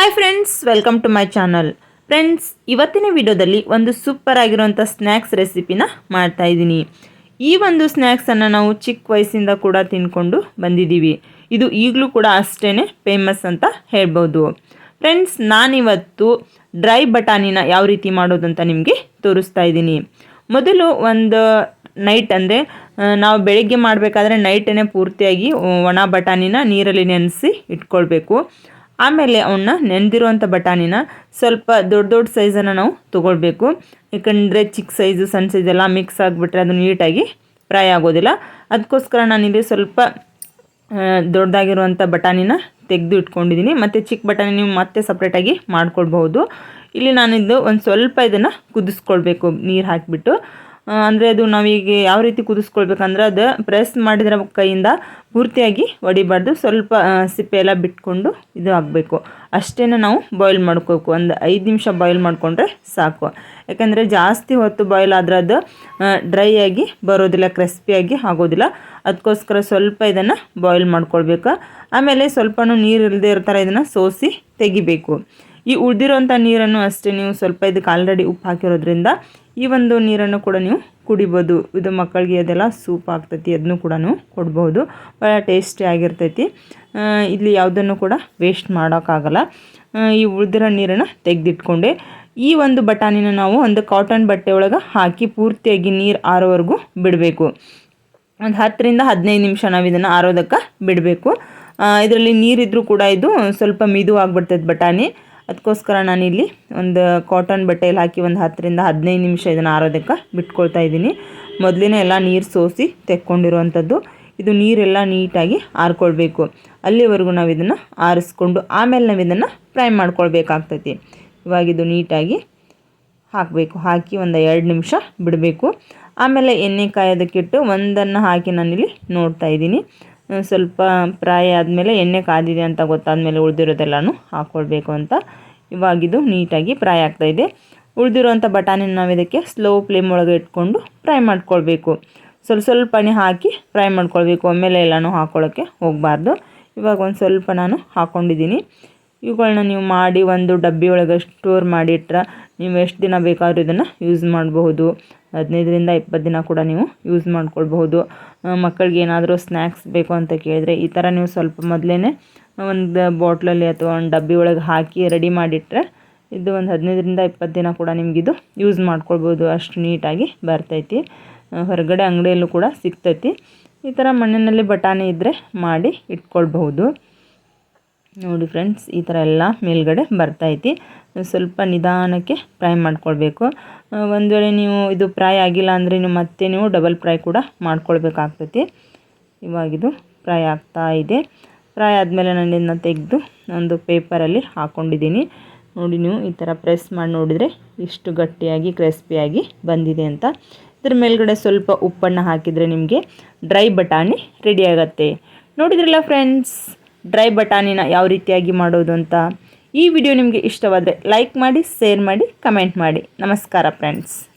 Hi friends welcome to my channel friends ಇವತ್ತಿನ ವಿಡಿಯೋದಲ್ಲಿ ಒಂದು ಸೂಪರ್ ಆಗಿರುವಂಥ ಸ್ನ್ಯಾಕ್ಸ್ ರೆಸಿಪಿನ ಮಾಡ್ತಾ ಇದ್ದೀನಿ. ಈ ಒಂದು ಸ್ನ್ಯಾಕ್ಸನ್ನು ನಾವು ಚಿಕ್ಕ ವಯಸ್ಸಿಂದ ಕೂಡ ತಿನ್ಕೊಂಡು ಬಂದಿದ್ದೀವಿ. ಇದು ಈಗಲೂ ಕೂಡ ಅಷ್ಟೇ ಫೇಮಸ್ ಅಂತ ಹೇಳ್ಬೋದು. ಫ್ರೆಂಡ್ಸ್ ನಾನಿವತ್ತು ಡ್ರೈ ಬಟಾಣಿನ ಯಾವ ರೀತಿ ಮಾಡೋದು ಅಂತ ನಿಮಗೆ ತೋರಿಸ್ತಾ ಇದ್ದೀನಿ. ಮೊದಲು ಒಂದು ನೈಟ್ ಅಂದರೆ ನಾವು ಬೆಳಿಗ್ಗೆ ಮಾಡಬೇಕಾದ್ರೆ ನೈಟೇ ಪೂರ್ತಿಯಾಗಿ ಒಣ ಬಟಾಣಿನ ನೀರಲ್ಲಿ ನೆನೆಸಿ ಇಟ್ಕೊಳ್ಬೇಕು. ಆಮೇಲೆ ಅವನ್ನ ನೆನೆದಿರುವಂಥ ಬಟಾಣಿನ ಸ್ವಲ್ಪ ದೊಡ್ಡ ದೊಡ್ಡ ಸೈಜನ್ನು ನಾವು ತೊಗೊಳ್ಬೇಕು. ಯಾಕಂದರೆ ಚಿಕ್ಕ ಸೈಜು, ಸಣ್ಣ ಸೈಜ್ ಎಲ್ಲ ಮಿಕ್ಸ್ ಆಗಿಬಿಟ್ರೆ ಅದು ನೀಟಾಗಿ ಫ್ರೈ ಆಗೋದಿಲ್ಲ. ಅದಕ್ಕೋಸ್ಕರ ನಾನಿಲ್ಲಿ ಸ್ವಲ್ಪ ದೊಡ್ಡದಾಗಿರುವಂಥ ಬಟಾಣಿನ ತೆಗೆದು ಇಟ್ಕೊಂಡಿದ್ದೀನಿ. ಮತ್ತು ಚಿಕ್ಕ ಬಟಾಣಿ ನೀವು ಮತ್ತೆ ಸಪ್ರೇಟಾಗಿ ಮಾಡ್ಕೊಳ್ಬಹುದು. ಇಲ್ಲಿ ನಾನಿದ್ದು ಒಂದು ಸ್ವಲ್ಪ ಇದನ್ನು ಕುದಿಸ್ಕೊಳ್ಬೇಕು, ನೀರು ಹಾಕಿಬಿಟ್ಟು. ಅಂದರೆ ಅದು ನಾವೀಗ ಯಾವ ರೀತಿ ಕುದಿಸ್ಕೊಳ್ಬೇಕಂದ್ರೆ ಅದು ಪ್ರೆಸ್ ಮಾಡಿದ್ರೆ ಕೈಯಿಂದ ಪೂರ್ತಿಯಾಗಿ ಹೊಡಿಬಾರ್ದು ಸ್ವಲ್ಪ ಸಿಪ್ಪೆ ಎಲ್ಲ ಬಿಟ್ಕೊಂಡು ಇದು ಆಗಬೇಕು ಅಷ್ಟೇ ನಾವು ಬಾಯ್ಲ್ ಮಾಡ್ಕೋಬೇಕು ಒಂದು ಐದು ನಿಮಿಷ ಬಾಯ್ಲ್ ಮಾಡಿಕೊಂಡ್ರೆ ಸಾಕು. ಯಾಕಂದರೆ ಜಾಸ್ತಿ ಹೊತ್ತು ಬಾಯ್ಲ್ ಆದರೆ ಅದು ಡ್ರೈ ಆಗಿ ಬರೋದಿಲ್ಲ ಕ್ರಿಸ್ಪಿಯಾಗಿ ಆಗೋದಿಲ್ಲ. ಅದಕ್ಕೋಸ್ಕರ ಸ್ವಲ್ಪ ಇದನ್ನು ಬಾಯ್ಲ್ ಮಾಡ್ಕೊಳ್ಬೇಕು. ಆಮೇಲೆ ಸ್ವಲ್ಪನೂ ನೀರು ಇಲ್ಲದೆ ಇರ್ತಾರೆ, ಇದನ್ನು ಸೋಸಿ ತೆಗಿಬೇಕು. ಈ ಉಳಿದಿರೋಂಥ ನೀರನ್ನು ಅಷ್ಟೇ ನೀವು ಸ್ವಲ್ಪ ಇದಕ್ಕೆ ಆಲ್ರೆಡಿ ಉಪ್ಪು ಹಾಕಿರೋದ್ರಿಂದ ಈ ಒಂದು ನೀರನ್ನು ಕೂಡ ನೀವು ಕುಡಿಬೋದು. ಇದು ಮಕ್ಕಳಿಗೆ ಅದೆಲ್ಲ ಸೂಪ್ ಆಗ್ತೈತಿ ಅದನ್ನು ಕೂಡ ಕೊಡ್ಬೋದು. ಭಾಳ ಟೇಸ್ಟಿ ಆಗಿರ್ತೈತಿ. ಇಲ್ಲಿ ಯಾವುದನ್ನು ಕೂಡ ವೇಸ್ಟ್ ಮಾಡೋಕ್ಕಾಗಲ್ಲ. ಈ ಉಳಿದಿರೋ ನೀರನ್ನು ತೆಗೆದಿಟ್ಕೊಂಡೆ. ಈ ಒಂದು ಬಟಾಣಿನ ನಾವು ಒಂದು ಕಾಟನ್ ಬಟ್ಟೆ ಒಳಗೆ ಹಾಕಿ ಪೂರ್ತಿಯಾಗಿ ನೀರು ಆರೋವರೆಗೂ ಬಿಡಬೇಕು. ಒಂದು ಹತ್ತರಿಂದ ಹದಿನೈದು ನಿಮಿಷ ನಾವು ಇದನ್ನು ಆರೋದಕ್ಕೆ ಬಿಡಬೇಕು. ಇದರಲ್ಲಿ ನೀರಿದ್ರೂ ಕೂಡ ಇದು ಸ್ವಲ್ಪ ಮಿದು ಆಗ್ಬಿಡ್ತೈತೆ ಬಟಾಣಿ. ಅದಕ್ಕೋಸ್ಕರ ನಾನಿಲ್ಲಿ ಒಂದು ಕಾಟನ್ ಬಟ್ಟೆಯಲ್ಲಿ ಹಾಕಿ ಒಂದು ಹತ್ತರಿಂದ ಹದಿನೈದು ನಿಮಿಷ ಇದನ್ನು ಆರೋದಕ್ಕೆ ಬಿಟ್ಕೊಳ್ತಾ ಇದ್ದೀನಿ. ಮೊದಲಿನ ಎಲ್ಲ ನೀರು ಸೋಸಿ ತೆಕ್ಕೊಂಡಿರುವಂಥದ್ದು ಇದು ನೀರೆಲ್ಲ ನೀಟಾಗಿ ಆರ್ಕೊಳ್ಬೇಕು. ಅಲ್ಲಿವರೆಗೂ ನಾವು ಇದನ್ನು ಆರಿಸ್ಕೊಂಡು ಆಮೇಲೆ ನಾವು ಇದನ್ನು ಫ್ರೈ ಮಾಡ್ಕೊಳ್ಬೇಕಾಗ್ತೈತಿ. ಇವಾಗ ಇದು ನೀಟಾಗಿ ಹಾಕಬೇಕು. ಹಾಕಿ ಒಂದು ಎರಡು ನಿಮಿಷ ಬಿಡಬೇಕು. ಆಮೇಲೆ ಎಣ್ಣೆ ಕಾಯೋದಕ್ಕಿಟ್ಟು ಒಂದನ್ನು ಹಾಕಿ ನಾನಿಲ್ಲಿ ನೋಡ್ತಾ ಇದ್ದೀನಿ. ಸ್ವಲ್ಪ ಪ್ರಾಯ ಆದಮೇಲೆ ಎಣ್ಣೆ ಕಾದಿದೆ ಅಂತ ಗೊತ್ತಾದಮೇಲೆ ಉಳಿದಿರೋದೆಲ್ಲನೂ ಹಾಕ್ಕೊಳ್ಬೇಕು ಅಂತ. ಇವಾಗಿದು ನೀಟಾಗಿ ಫ್ರೈ ಆಗ್ತಾಯಿದೆ ಉಳಿದಿರುವಂಥ ಬಟಾಣಿನ ನಾವು ಇದಕ್ಕೆ ಸ್ಲೋ ಫ್ಲೇಮ್ ಒಳಗೆ ಇಟ್ಕೊಂಡು ಫ್ರೈ ಮಾಡ್ಕೊಳ್ಬೇಕು. ಸ್ವಲ್ಪ ಸ್ವಲ್ಪನೇ ಹಾಕಿ ಫ್ರೈ ಮಾಡ್ಕೊಳ್ಬೇಕು. ಆಮೇಲೆ ಎಲ್ಲನೂ ಹಾಕ್ಕೊಳ್ಳೋಕ್ಕೆ ಹೋಗಬಾರ್ದು. ಇವಾಗ ಒಂದು ಸ್ವಲ್ಪ ನಾನು ಹಾಕ್ಕೊಂಡಿದ್ದೀನಿ ಇವುಗಳನ್ನ ನೀವು ಮಾಡಿ ಒಂದು ಡಬ್ಬಿ ಒಳಗೆ ಸ್ಟೋರ್ ಮಾಡಿಟ್ರೆ ನೀವು ಎಷ್ಟು ದಿನ ಬೇಕಾದ್ರೂ ಇದನ್ನು ಯೂಸ್ ಮಾಡಬಹುದು. ಹದಿನೈದರಿಂದ ಇಪ್ಪತ್ತು ದಿನ ಕೂಡ ನೀವು ಯೂಸ್ ಮಾಡ್ಕೊಳ್ಬಹುದು. ಮಕ್ಕಳಿಗೆ ಏನಾದರೂ ಸ್ನ್ಯಾಕ್ಸ್ ಬೇಕು ಅಂತ ಕೇಳಿದ್ರೆ ಈ ಥರ ನೀವು ಸ್ವಲ್ಪ ಮೊದಲೇ ಒಂದು ಬಾಟ್ಲಲ್ಲಿ ಅಥವಾ ಒಂದು ಡಬ್ಬಿ ಒಳಗೆ ಹಾಕಿ ರೆಡಿ ಮಾಡಿಟ್ರೆ ಇದು ಒಂದು ಹದಿನೈದರಿಂದ ಇಪ್ಪತ್ತು ದಿನ ಕೂಡ ನಿಮಗಿದು ಯೂಸ್ ಮಾಡ್ಕೊಳ್ಬೋದು ಅಷ್ಟು ನೀಟಾಗಿ ಬರ್ತೈತಿ. ಹೊರಗಡೆ ಅಂಗಡಿಯಲ್ಲೂ ಕೂಡ ಸಿಗ್ತೈತಿ. ಈ ಥರ ಮಣ್ಣಿನಲ್ಲಿ ಬಟಾಣಿ ಇದ್ದರೆ ಮಾಡಿ ಇಟ್ಕೊಳ್ಬಹುದು. ನೋಡಿ ಫ್ರೆಂಡ್ಸ್, ಈ ಥರ ಎಲ್ಲ ಮೇಲ್ಗಡೆ ಬರ್ತೈತಿ ಸ್ವಲ್ಪ ನಿಧಾನಕ್ಕೆ ಫ್ರೈ ಮಾಡ್ಕೊಳ್ಬೇಕು. ಒಂದು ವೇಳೆ ನೀವು ಇದು ಫ್ರೈ ಆಗಿಲ್ಲ ಅಂದರೆ ನೀವು ಮತ್ತೆ ನೀವು ಡಬಲ್ ಫ್ರೈ ಕೂಡ ಮಾಡ್ಕೊಳ್ಬೇಕಾಗ್ತೈತಿ. ಇವಾಗಿದು ಫ್ರೈ ಆಗ್ತಾ ಇದೆ. ಫ್ರೈ ಆದಮೇಲೆ ನಾನು ಇದನ್ನ ತೆಗೆದು ಒಂದು ಪೇಪರಲ್ಲಿ ಹಾಕ್ಕೊಂಡಿದ್ದೀನಿ ನೋಡಿ ನೀವು ಈ ಥರ ಪ್ರೆಸ್ ಮಾಡಿ ನೋಡಿದರೆ ಇಷ್ಟು ಗಟ್ಟಿಯಾಗಿ, ಕ್ರಿಸ್ಪಿಯಾಗಿ ಬಂದಿದೆ ಅಂತ. ಇದ್ರ ಮೇಲ್ಗಡೆ ಸ್ವಲ್ಪ ಉಪ್ಪನ್ನು ಹಾಕಿದರೆ ನಿಮಗೆ ಡ್ರೈ ಬಟಾಣಿ ರೆಡಿ ಆಗುತ್ತೆ. ನೋಡಿದ್ರಲ್ಲ ಫ್ರೆಂಡ್ಸ್ ಡ್ರೈ ಬಟಾಣಿನ ಯಾವ ರೀತಿಯಾಗಿ ಮಾಡೋದು ಅಂತ ಈ ವಿಡಿಯೋ ನಿಮಗೆ ಇಷ್ಟವಾದರೆ ಲೈಕ್ ಮಾಡಿ ಶೇರ್ ಮಾಡಿ ಕಮೆಂಟ್ ಮಾಡಿ. ನಮಸ್ಕಾರ ಫ್ರೆಂಡ್ಸ್